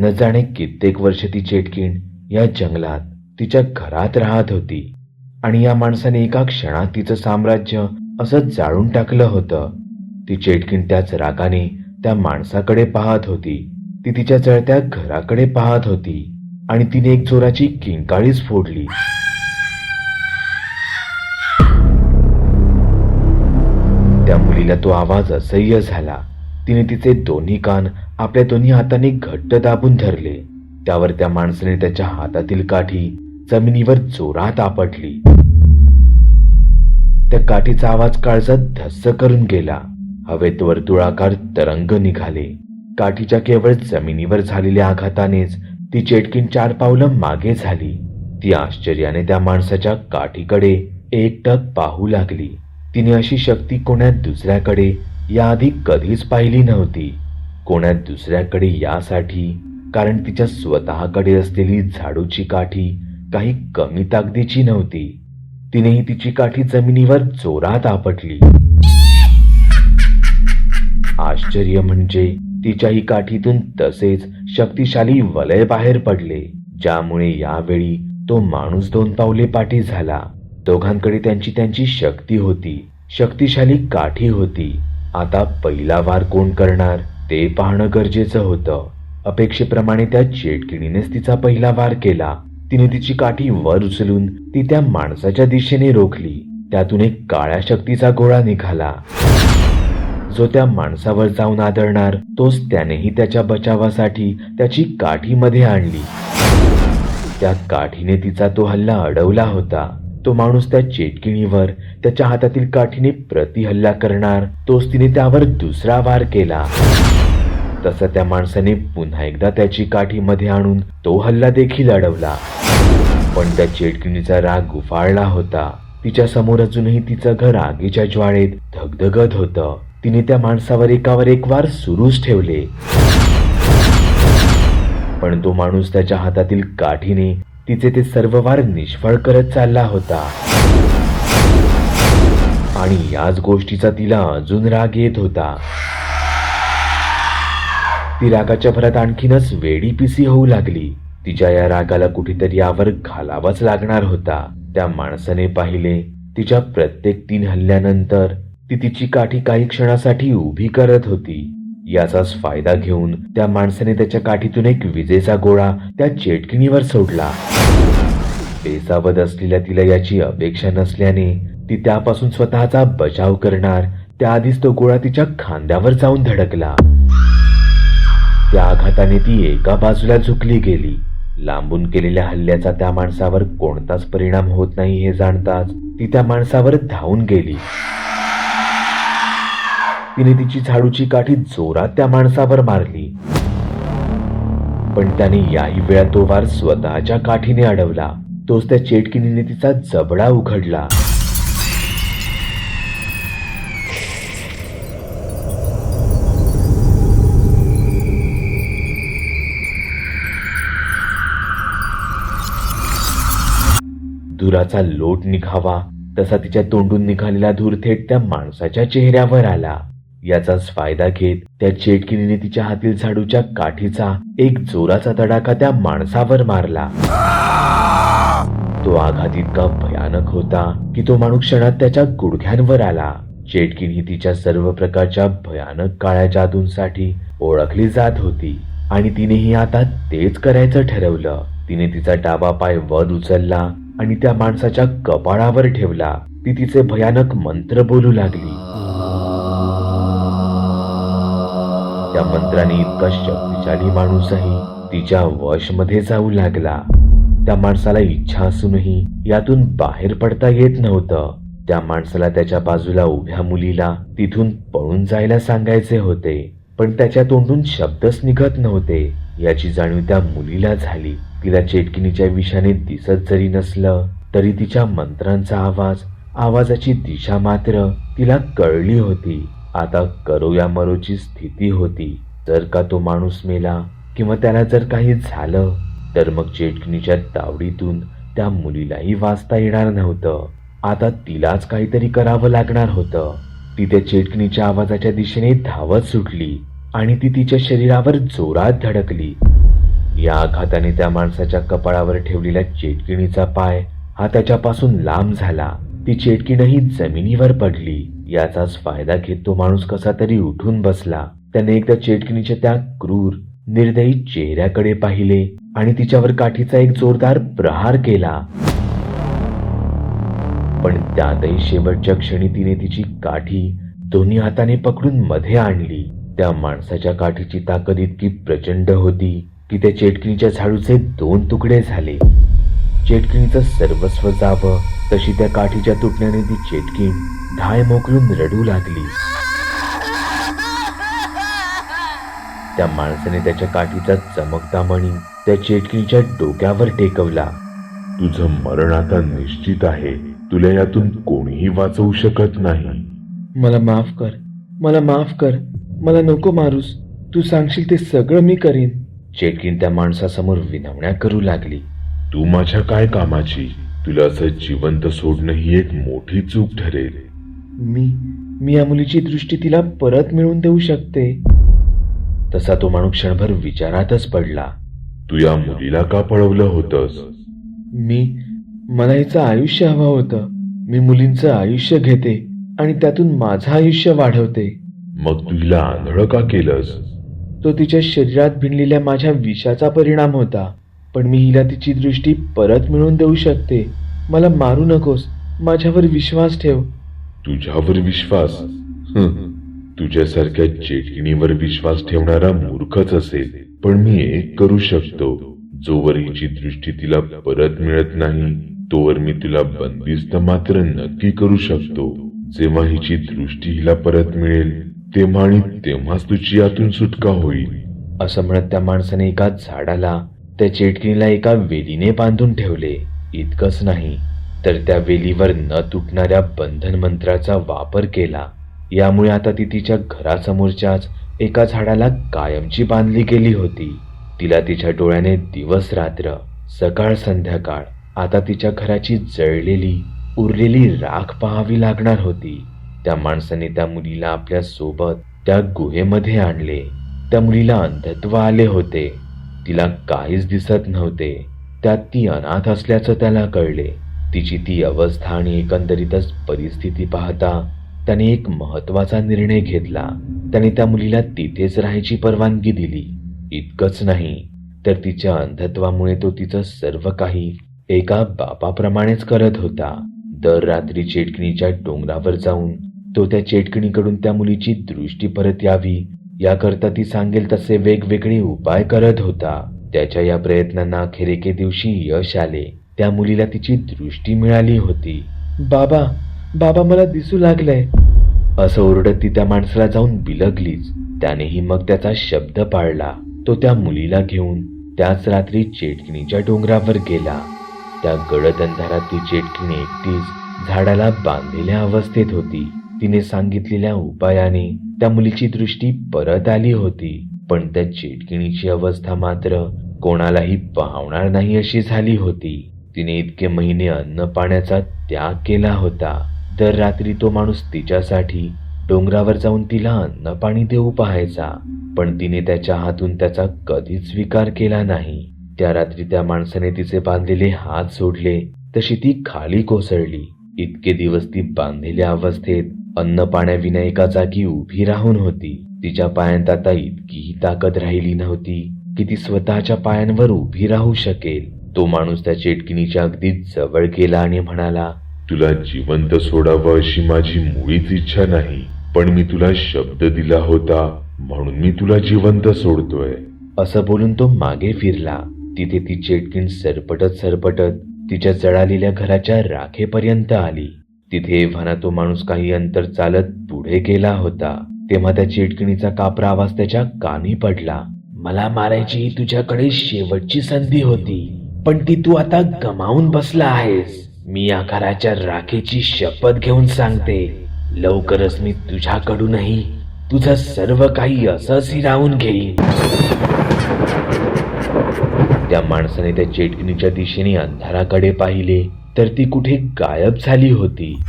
न जाणे कित्येक वर्ष ती चेटकीण या जंगलात तिच्या घरात राहत होती. आणि या माणसाने एका क्षणात तिचं साम्राज्य असं जाळून टाकलं होतं. ती चेटकीण त्याच रागाने त्या माणसाकडे पाहत होती. ती तिच्या जळत्या घराकडे पाहत होती. आणि तिने एक जोराची किंकाळीच फोडली. त्या मुलीला तो आवाज असह्य झाला. तिने तिचे दोन्ही कान आपल्या दोन्ही हाताने घट्ट दाबून धरले. त्यावर त्या माणसाने त्याच्या हातातील काठी जमिनीवर जोरात आपटली. त्या काठीचा आवाज काळजात धस्स करून गेला. हवेत वर्तुळाकार तरंग निघाले. काठीच्या केवळ जमिनीवर झालेल्या आघातानेच ती चेटकीन चार पावलं मागे झाली. ती आश्चर्याने त्या माणसाच्या काठीकडे एकटक पाहू लागली. तिने अशी शक्ती कोण्यात दुसऱ्याकडे याआधी कधीच पाहिली नव्हती. कोणा दुसऱ्याकडे यासाठी? कारण तिच्या स्वतःकडे असलेली झाडूची काठी काही कमी ताकदीची नव्हती. तिनेही तिची काठी जमिनीवर जोरात आपटली. आश्चर्य म्हणजे तिच्याही काठीतून तसेच शक्तिशाली वलय बाहेर पडले ज्यामुळे यावेळी तो माणूस दोन पावले पाठी झाला. दोघांकडे त्यांची त्यांची शक्ती होती शक्तिशाली काठी होती. आता पहिला वार कोण करणार ते पाहणं गरजेचं होतं. अपेक्षेप्रमाणे त्या चेटकिणीनेच तिचा पहिला वार केला. तिने तिची काठी वर उचलून ती त्या माणसाच्या दिशेने रोखली. त्यातून एक काळ्या शक्तीचा गोळा निघाला. जो त्या माणसावर जाऊन आदळणार तोच त्यानेही त्याच्या बचावासाठी त्याची काठी मध्ये आणली. त्या काठीने तिचा तो हल्ला अडवला होता. तो माणूस त्या चेटकिणीवर त्याच्या हातातील काठीने प्रतिहल्ला करणार. तोच तिने त्यावर दुसरा वार केला. तसं त्या माणसाने पुन्हा एकदा त्याची काठी मध्ये आणून तो हल्ला देखील अडवला. पण त्या चेटकिणीचा राग गुफाळला होता. तिच्या समोर अजूनही तिचं घर आगीच्या ज्वाळेत धगधगत होतं. तिने त्या माणसावर एकावर एक वार सुरूच ठेवले. पण तो माणूस त्याच्या हातातील काठीने तिचे ते सर्व वार निष्फळ करत चालला होता. आणि याच गोष्टीचा तिला अजून राग येत होता. ती रागाच्या भरात आणखीनच वेडी पिसी होऊ लागली. तिच्या या रागाला कुठेतरी यावर घालावाच लागणार होता. त्या माणसाने पाहिले तिच्या प्रत्येक तीन हल्ल्यानंतर ती तिची काठी काही क्षणासाठी उभी करत होती. याचाच फायदा घेऊन त्या माणसाने त्याच्या काठीतून एक विजेचा गोळा त्या चेटकिणीवर सोडला. बेसावध असलेल्या तिला याची अपेक्षा नसल्याने ती त्यापासून स्वतःचा बचाव करणार त्याआधीच तो गोळा तिच्या खांद्यावर जाऊन धडकला. त्या आघाताने ती एका बाजूला झुकली गेली. लांबून केलेल्या हल्ल्याचा त्या माणसावर कोणताच परिणाम होत नाही हे जाणताच ती त्या माणसावर धावून गेली. तिने तिची झाडूची काठी जोरात त्या माणसावर मारली. पण त्याने याही वेळा तो वार स्वतःच्या काठीने अडवला. तोच त्या चेटकिनीने तिचा जबडा उघडला. धुराचा लोट निघावा तसा तिच्या तोंडून निघालेला धूर थेट त्या माणसाच्या चेहऱ्यावर आला. याचाच फायदा घेत त्या चेटकिनीने तिच्या हातील झाडूच्या काठीचा एक जोराचा तडाखा त्या माणसावर मारला. तो आघात इतका भयानक होता की तो माणूस क्षणात त्याच्या गुडघ्यांवर आला. चेटकिन ही तिच्या सर्व प्रकारच्या भयानक काळ्या जादूंसाठी ओळखली जात होती आणि तिनेही आता तेच करायचं ठरवलं. तिने तिचा डाबा पाय वध उचलला आणि त्या माणसाच्या कपाळावर ठेवला. ती तिचे भयानक मंत्र बोलू लागली. मंत्राने इतका शक्तिशाली माणूसही तिच्या वशमध्ये जाऊ लागला. त्या माणसाला इच्छा असूनही यातून बाहेर पडता येत नव्हतं. त्या माणसाला त्याच्या बाजूला उभ्या मुलीला तिथून पळून जायला सांगायचे होते पण त्याच्या तोंडून शब्दच निघत नव्हते. याची जाणीव त्या मुलीला झाली. तिला चेटकिनीच्या विषाने दिसत जरी नसलं तरी तिच्या मंत्रांचा आवाज आवाजाची दिशा मात्र तिला कळली होती. आता करो या मरोची स्थिती होती. जर का तो माणूस मेला किंवा त्याला जर काही झालं तर मग चेटकिणीच्या तावडीतून त्या मुलीलाही वाचता येणार नव्हतं. आता तिलाच काहीतरी करावं लागणार होतं. ती त्या चेटकिनीच्या आवाजाच्या दिशेने धावत सुटली आणि ती तिच्या शरीरावर जोरात धडकली. या आघाताने त्या माणसाच्या कपाळावर ठेवलेल्या चेटकिणीचा पाय हा त्याच्यापासून लांब झाला. ती चेटकिणही जमिनीवर पडली. याचाच फायदा घेत तो माणूस कसा तरी उठून बसला. त्याने एकदा चेटकिनीच्या त्या क्रूर निर्दयी चेहऱ्याकडे पाहिले आणि तिच्यावर काठीचा एक जोरदार प्रहार केला. पण त्यातही शेवटच्या क्षणी तिने तिची काठी दोन्ही हाताने पकडून मध्ये आणली. त्या माणसाच्या काठीची ताकद इतकी प्रचंड होती की त्या चेटकिणीच्या झाडूचे दोन तुकडे झाले. चेटकिणीचं सर्वस्व जावं तशी त्या काठीच्या तुटण्याने ती चेटकीण धाय मोकळून रडू लागली. त्या माणसाने त्याच्या काठीचा चमकता मणी त्या चेटकिणीच्या डोक्यावर टेकवला. तुझं मरण आता निश्चित आहे. तुला यातून कोणीही वाचवू शकत नाही. मला माफ कर. मला माफ कर. मला नको मारूस. तू सांगशील ते सगळं मी करीन. चेटकीण त्या माणसासमोर विनवण्या करू लागली. तू माझ्या काय कामाची? तुला असं जिवंत सोडणं ही एक मोठी चूक ठरेल. मी मी या मुलीची दृष्टी तिला परत मिळवून देऊ शकते. तसा तो माणूस क्षणभर विचारातच पडला. तू या मुलीला का पळवलं होतंस? मी मला हिचं आयुष्य हवं होतं. मी मुलींचं आयुष्य घेते आणि त्यातून माझं आयुष्य वाढवते. मग तू हिला आंधळ का केलंस? तो तिच्या शरीरात भिनलेल्या माझ्या विषाचा परिणाम होता. पण मी हिला तिची दृष्टी परत मिळवून देऊ शकते. मला मारू नकोस. माझ्यावर विश्वास ठेव. तुझ्यावर विश्वास? हं, तुझ्यासारख्या चेटकिणीवर विश्वास ठेवणारा मूर्खच असेल. पण मी एक करू शकतो. जोवर हिची दृष्टी तिला परत मिळत नाही तोवर मी तिला बंदिस्त मात्र नक्की करू शकतो. जेव्हा हिची दृष्टी हिला परत मिळेल तेव्हा आणि तेव्हाच तुझी यातून सुटका होईल. असं म्हणत त्या माणसाने एका झाडाला त्या चेटकिणीला एका वेलीने बांधून ठेवले. इतकंच नाही तर त्या वेलीवर न तुटणाऱ्या बंधन मंत्राचा वापर केला. यामुळे आता ती तिच्या घरासमोरच्याच एका झाडाला कायमची बांधली गेली होती. तिला तिच्या डोळ्याने दिवस रात्र सकाळ संध्याकाळ आता तिच्या घराची जळलेली उरलेली राख पाहावी लागणार होती. त्या माणसाने त्या मुलीला आपल्यासोबत त्या गुहेमध्ये आणले. त्या मुलीला अंधत्व आले होते. तिला काहीच दिसत नव्हते. त्यात ती अनाथ असल्याचं त्याला कळले. तिची ती अवस्था आणि एकंदरीतच परिस्थिती पाहता त्याने एक महत्त्वाचा निर्णय घेतला. त्याने त्या मुलीला तिथेच राहायची परवानगी दिली. इतकंच नाही तर तिच्या अंधत्वामुळे तो तिचं सर्व काही एका बापाप्रमाणेच करत होता. दर रात्री चेटकिणीच्या डोंगरावर जाऊन तो त्या चेटकिणीकडून त्या मुलीची दृष्टी परत यावी. याकरता ती सांगेल तसे वेगवेगळे उपाय करत होता. त्याच्या या प्रयत्नांना अखेर एके दिवशी यश आले. त्या मुलीला तिची दृष्टी मिळाली होती. बाबा बाबा मला दिसू लागलंय. असं ओरडत ती त्या माणसाला जाऊन बिलगलीच. त्यानेही मग त्याचा शब्द पाळला. तो त्या मुलीला घेऊन त्याच रात्री चेटकिणीच्या डोंगरावर गेला. त्या गडद अंधारात ती चेटकिणी एकटीच झाडाला बांधलेल्या अवस्थेत होती. तिने सांगितलेल्या उपायाने त्या मुलीची दृष्टी परत आली होती. पण त्या चेटकिणीची अवस्था मात्र कोणालाही पाहणार नाही अशी झाली होती. तिने इतके महिने अन्न पाण्याचा त्याग केला होता. दर रात्री तो माणूस तिच्यासाठी डोंगरावर जाऊन तिला अन्न पाणी देऊ पाहायचा. पण तिने त्याच्या हातून त्याचा कधीच स्वीकार केला नाही. त्या रात्री त्या माणसाने तिचे बांधलेले हात सोडले तशी ती खाली कोसळली. इतके दिवस ती बांधलेल्या अवस्थेत अन्न पाण्याविना एका जागी उभी राहून होती. तिच्या पायांत आता इतकीही ताकद राहिली नव्हती की ती स्वतःच्या पायांवर उभी राहू शकेल. तो माणूस त्या चेटकिनीच्या अगदी जवळ गेला आणि म्हणाला तुला जिवंत सोडावं अशी माझी मुळीच इच्छा नाही. पण मी तुला शब्द दिला होता म्हणून मी तुला जिवंत सोडतोय. असं बोलून तो मागे फिरला. तिथे ती चेटकीण सरपटत सरपटत तिच्या जळालेल्या घराच्या राखेपर्यंत आली. तिथे एव्हाना तो माणूस काही अंतर चालत पुढे गेला होता. तेव्हा त्या चेटकिणीचा कापरा आवाज त्याच्या कानी पडला. मला मारायची तुझ्याकडे शेवटची संधी होती पण ती तू आता गमावून बसला आहेस. मी या घराच्या राखेची शपथ घेऊन सांगते. लवकरच मी तुझ्याकडूनही तुझं सर्व काही असंच हिरावून घेईन. त्या माणसाने त्या चेटकिणीच्या दिशेने अंधाराकडे पाहिले तर ती कुठे गायब झाली होती.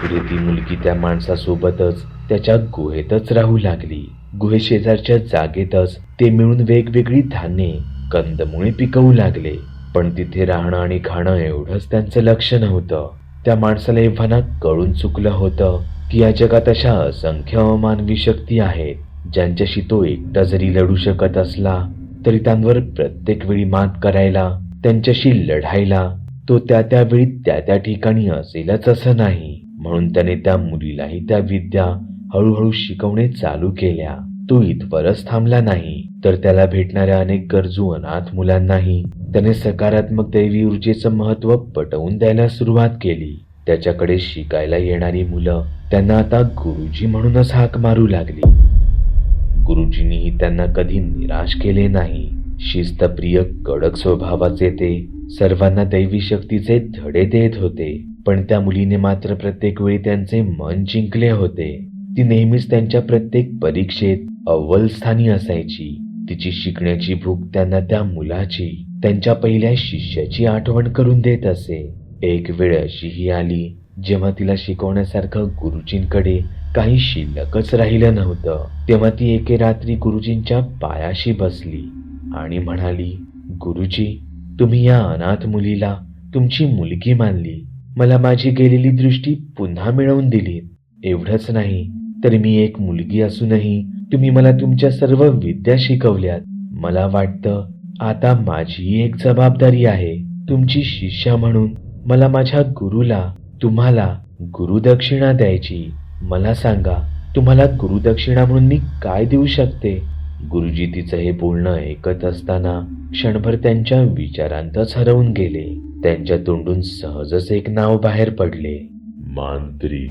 पुढे ती मुलगी त्या माणसासोबतच त्याच्या गुहेतच राहू लागली. गुहेशेजारच्या जागेतच ते मिळून वेगवेगळी धान्ये कंदमुळे पिकवू लागले. पण तिथे राहणं आणि खाणं एवढंच त्यांचं लक्ष नव्हतं. त्या माणसाला एव्हाना कळून चुकलं होतं की या जगात अशा असंख्य अमानवी शक्ती आहेत ज्यांच्याशी तो एकटा जरी लढू शकत असला तरी त्यांवर प्रत्येक वेळी मात करायला त्यांच्याशी लढायला तो त्या त्या वेळी त्या त्या ठिकाणी असेलच असं नाही. म्हणून त्याने त्या मुलीलाही त्या विद्या हळूहळू शिकवणे चालू केल्या. तो इथवरच थांबला नाही. तर त्याला भेटणाऱ्या अनेक गरजू अनाथ मुलांनाही त्याने सकारात्मक दैवी ऊर्जेचं महत्त्व पटवून द्यायला सुरुवात केली. त्याच्याकडे शिकायला येणारी मुलं त्यांना आता गुरुजी म्हणूनच हाक मारू लागली. गुरुजींनीही त्यांना कधी निराश केले नाही. शिस्तप्रिय कडक स्वभावाचे ते सर्वांना दैवी शक्तीचे धडे देत होते. पण त्या मुलीने मात्र प्रत्येक वेळी त्यांचे मन जिंकले होते. ती नेहमीच त्यांच्या प्रत्येक परीक्षेत अव्वलस्थानी असायची. तिची शिकण्याची भूक त्यांना त्या मुलाची त्यांच्या पहिल्या शिष्याची आठवण करून देत असे. एक वेळ अशीही आली जेव्हा तिला शिकवण्यासारखं गुरुजींकडे काही शिल्लकच राहिलं नव्हतं. तेव्हा ती एके रात्री गुरुजींच्या पायाशी बसली आणि म्हणाली गुरुजी तुम्ही या अनाथ मुलीला तुमची मुलगी मानली. मला माझी गेलेली दृष्टी पुन्हा मिळवून दिली. एवढंच नाही तर मी एक मुलगी असूनही तुम्ही मला तुमच्या सर्व विद्या शिकवल्यात. मला वाटतं आता माझी एक जबाबदारी आहे तुमची शिष्या म्हणून मला माझ्या गुरुला तुम्हाला गुरुदक्षिणा द्यायची. मला सांगा तुम्हाला गुरुदक्षिणा म्हणून मी काय देऊ शकते? गुरुजी तिचं हे बोलणं ऐकत असताना क्षणभर त्यांच्या विचारांतच हरवून गेले. त्यांच्या तोंडून सहजच एक नाव बाहेर पडले. मांत्रिक.